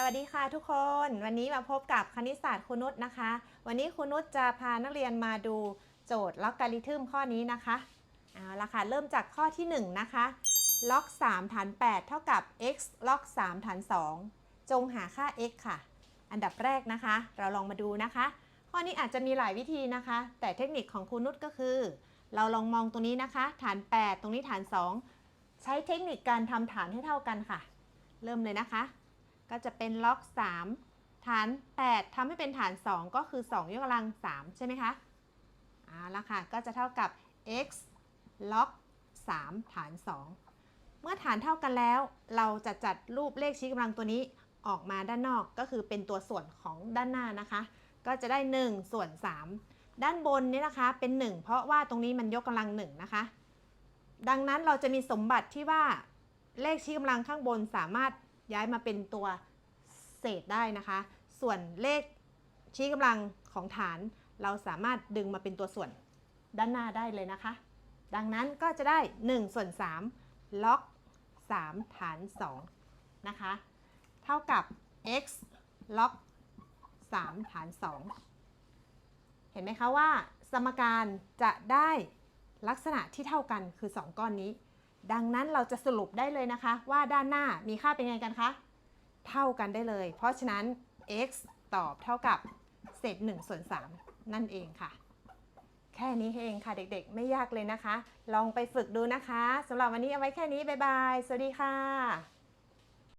สวัสดีค่ะทุกคนวันนี้มาพบกับคณิตศาสตร์ครูนุชนะคะ วันนี้ครูนุชจะพานักเรียนมาดูโจทย์ล็อกการิทึมข้อนี้นะคะเอาละค่ะเริ่มจากข้อที่ 1 นะคะล็อก3ฐาน8 เท่ากับ x ล็อก3ฐาน2 จงหาค่า x ค่ะ อันดับแรกนะคะ เราลองมาดูนะคะ ข้อนี้อาจจะมีหลายวิธีนะคะ แต่เทคนิคของครูนุชก็คือ เราลองมองตรงนี้นะคะ ฐาน 8 ตรงนี้ฐาน 2 ใช้เทคนิคการทำฐานให้เท่ากันค่ะ เริ่มเลยนะคะ ก็จะเป็นล็อก 3 ฐาน 8ทำให้เป็นฐาน 2 ก็คือ 2 ยกกำลัง 3 ใช่ไหมคะเอาละค่ะ ก็จะเท่ากับ x ล็อก 3 ฐาน 2 เมื่อฐานเท่ากันแล้ว เราจะจัดรูปเลขชี้กำลังตัวนี้ออกมาด้านนอกก็คือเป็นตัวส่วนของด้านหน้านะคะ ก็จะได้ 1 ส่วน 3 ด้านบนนี้นะคะเป็น 1 เพราะว่าตรงนี้มันยกกำลัง 1 นะคะ ดังนั้นเราจะมีสมบัติที่ว่าเลขชี้กำลังข้างบนสามารถ ย้ายมาเป็นตัวเศษได้นะคะ ส่วนเลขชี้กำลังของฐาน เราสามารถดึงมาเป็นตัวส่วนด้านหน้าได้เลยนะคะ ดังนั้นก็จะได้ 1 ส่วน 3 ล็อก 3 ฐาน 2 นะคะ เท่ากับ x ล็อก 3 ฐาน 2 เห็นไหมคะว่า สมการจะได้ลักษณะที่เท่ากันคือ 2 ก้อนนี้ ดังนั้นเราจะสรุปได้เลยนะคะ ว่าด้านหน้ามีค่าเป็นไงกันคะ เท่ากันได้เลย เพราะฉะนั้น x ตอบเท่ากับเศษ1ส่วน3นั่นเองค่ะ แค่นี้เองค่ะเด็กๆ ไม่ยากเลยนะคะ ลองไปฝึกดูนะคะสำหรับวันนี้เอาไว้แค่นี้ บ๊ายบาย สวัสดีค่ะ